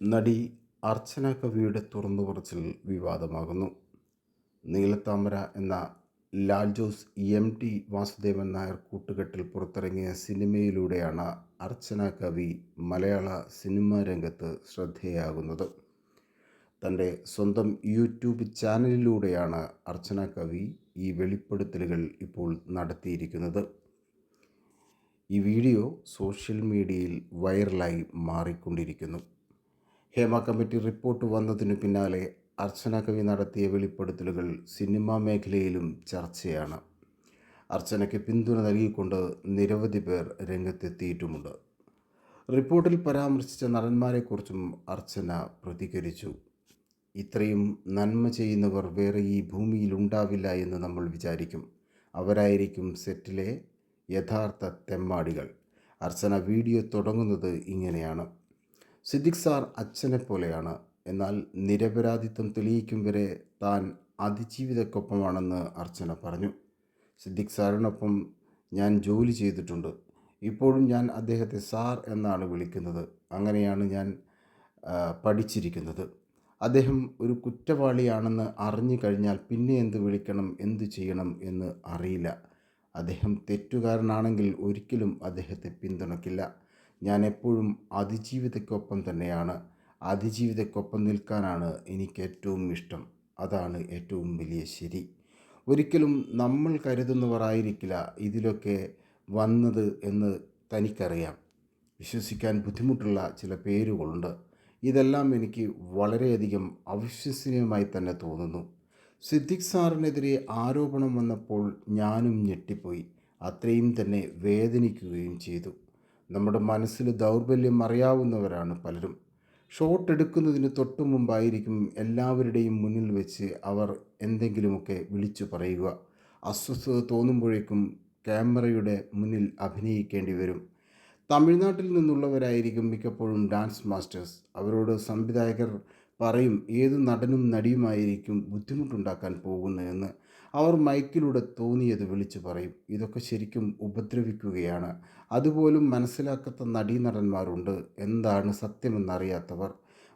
നടി അർച്ചന കവിയുടെ തുറന്നു തുറന്നുപറച്ചിൽ വിവാദമാകുന്നു. നീലത്താമര എന്ന ലാൽ ജോസ് എം ടി വാസുദേവൻ നായർ കൂട്ടുകെട്ടിൽ പുറത്തിറങ്ങിയ സിനിമയിലൂടെയാണ് അർച്ചന കവി മലയാള സിനിമാ രംഗത്ത് ശ്രദ്ധേയാകുന്നത്. തന്റെ സ്വന്തം യൂട്യൂബ് ചാനലിലൂടെയാണ് അർച്ചന കവി ഈ വെളിപ്പെടുത്തലുകൾ ഇപ്പോൾ നടത്തിയിരിക്കുന്നത്. ഈ വീഡിയോ സോഷ്യൽ മീഡിയയിൽ വൈറലായി മാറിക്കൊണ്ടിരിക്കുന്നു. ഹേമ കമ്മിറ്റി റിപ്പോർട്ട് വന്നതിനു പിന്നാലെ അർച്ചന കവി നടത്തിയ വെളിപ്പെടുത്തലുകൾ സിനിമാ മേഖലയിലും ചർച്ചയാണ്. അർച്ചനയ്ക്ക് പിന്തുണ നൽകിക്കൊണ്ട് നിരവധി പേർ രംഗത്തെത്തിയിട്ടുമുണ്ട്. റിപ്പോർട്ടിൽ പരാമർശിച്ച നടന്മാരെക്കുറിച്ചും അർച്ചന പ്രതികരിച്ചു. ഇത്രയും നന്മ ചെയ്യുന്നവർ വേറെ ഈ ഭൂമിയിൽ ഉണ്ടാവില്ല എന്ന് നമ്മൾ വിചാരിക്കും. അവരായിരിക്കും സെറ്റിലെ യഥാർത്ഥ തെമ്മാടികൾ. അർച്ചന വീഡിയോ തുടങ്ങുന്നത് ഇങ്ങനെയാണ്. സിദ്ദിഖ് സാർ അച്ഛനെ പോലെയാണ് എന്നാൽ നിരപരാധിത്വം തെളിയിക്കും വരെ താൻ അതിജീവിതക്കൊപ്പമാണെന്ന് അർച്ചന പറഞ്ഞു. സിദ്ദിഖ് സാറിനൊപ്പം ഞാൻ ജോലി ചെയ്തിട്ടുണ്ട്. ഇപ്പോഴും ഞാൻ അദ്ദേഹത്തെ സാർ എന്നാണ് വിളിക്കുന്നത്. അങ്ങനെയാണ് ഞാൻ പഠിച്ചിരിക്കുന്നത്. അദ്ദേഹം ഒരു കുറ്റവാളിയാണെന്ന് അറിഞ്ഞു കഴിഞ്ഞാൽ പിന്നെ എന്ത് വിളിക്കണം എന്ത് ചെയ്യണം എന്ന് അറിയില്ല. അദ്ദേഹം തെറ്റുകാരനാണെങ്കിൽ ഒരിക്കലും അദ്ദേഹത്തെ പിന്തുണയ്ക്കില്ല. ഞാൻ എപ്പോഴും അതിജീവിതയ്ക്കൊപ്പം തന്നെയാണ്. അതിജീവിതയ്ക്കൊപ്പം നിൽക്കാനാണ് എനിക്ക് ഏറ്റവും ഇഷ്ടം. അതാണ് ഏറ്റവും വലിയ ശരി. ഒരിക്കലും നമ്മൾ കരുതുന്നവർ ആയിരിക്കില്ല ഇതിലൊക്കെ വന്നത് എന്ന് തനിക്കറിയാം. വിശ്വസിക്കാൻ ബുദ്ധിമുട്ടുള്ള ചില പേരുകളുണ്ട്. ഇതെല്ലാം എനിക്ക് വളരെയധികം അവിശ്വസനീയമായി തന്നെ തോന്നുന്നു. സിദ്ദിഖ് സാറിനെതിരെ ആരോപണം വന്നപ്പോൾ ഞാനും ഞെട്ടിപ്പോയി. അത്രയും തന്നെ വേദനിക്കുകയും ചെയ്തു. നമ്മുടെ മനസ്സിൽ ദൗർബല്യം അറിയാവുന്നവരാണ് പലരും. ഷോട്ട് എടുക്കുന്നതിന് തൊട്ടു മുമ്പായിരിക്കും എല്ലാവരുടെയും മുന്നിൽ വെച്ച് അവർ എന്തെങ്കിലുമൊക്കെ വിളിച്ചു പറയുക. അസ്വസ്ഥത തോന്നുമ്പോഴേക്കും ക്യാമറയുടെ മുന്നിൽ അഭിനയിക്കേണ്ടി വരും. തമിഴ്നാട്ടിൽ നിന്നുള്ളവരായിരിക്കും മിക്കപ്പോഴും ഡാൻസ് മാസ്റ്റേഴ്സ്. അവരോട് സംവിധായകർ പറയും ഏത് നടനും നടിയുമായിരിക്കും ബുദ്ധിമുട്ടുണ്ടാക്കാൻ പോകുന്നതെന്ന് അവർ മൈക്കിലൂടെ തോന്നിയത് വിളിച്ചു പറയും. ഇതൊക്കെ ശരിക്കും ഉപദ്രവിക്കുകയാണ്. അതുപോലും മനസ്സിലാക്കാത്ത നടീനടന്മാരുണ്ട്. എന്താണ് സത്യമെന്നറിയാത്തവർ.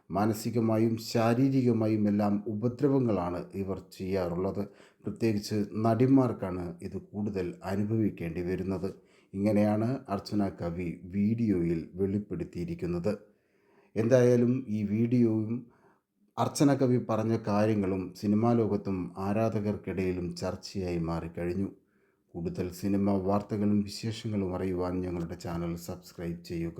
മാനസികമായും ശാരീരികമായും എല്ലാം ഉപദ്രവങ്ങളാണ് ഇവർ ചെയ്യാറുള്ളത്. പ്രത്യേകിച്ച് നടിമാർക്കാണ് ഇത് കൂടുതൽ അനുഭവിക്കേണ്ടി വരുന്നത്. ഇങ്ങനെയാണ് അർച്ചന കവി വീഡിയോയിൽ വെളിപ്പെടുത്തിയിരിക്കുന്നത്. എന്തായാലും ഈ വീഡിയോയും അർച്ചന കവി പറഞ്ഞ കാര്യങ്ങളും സിനിമാ ലോകത്തും ആരാധകർക്കിടയിലും ചർച്ചയായി മാറിക്കഴിഞ്ഞു. കൂടുതൽ സിനിമ വാർത്തകളും വിശേഷങ്ങളും അറിയുവാൻ ഞങ്ങളുടെ ചാനൽ സബ്സ്ക്രൈബ് ചെയ്യുക.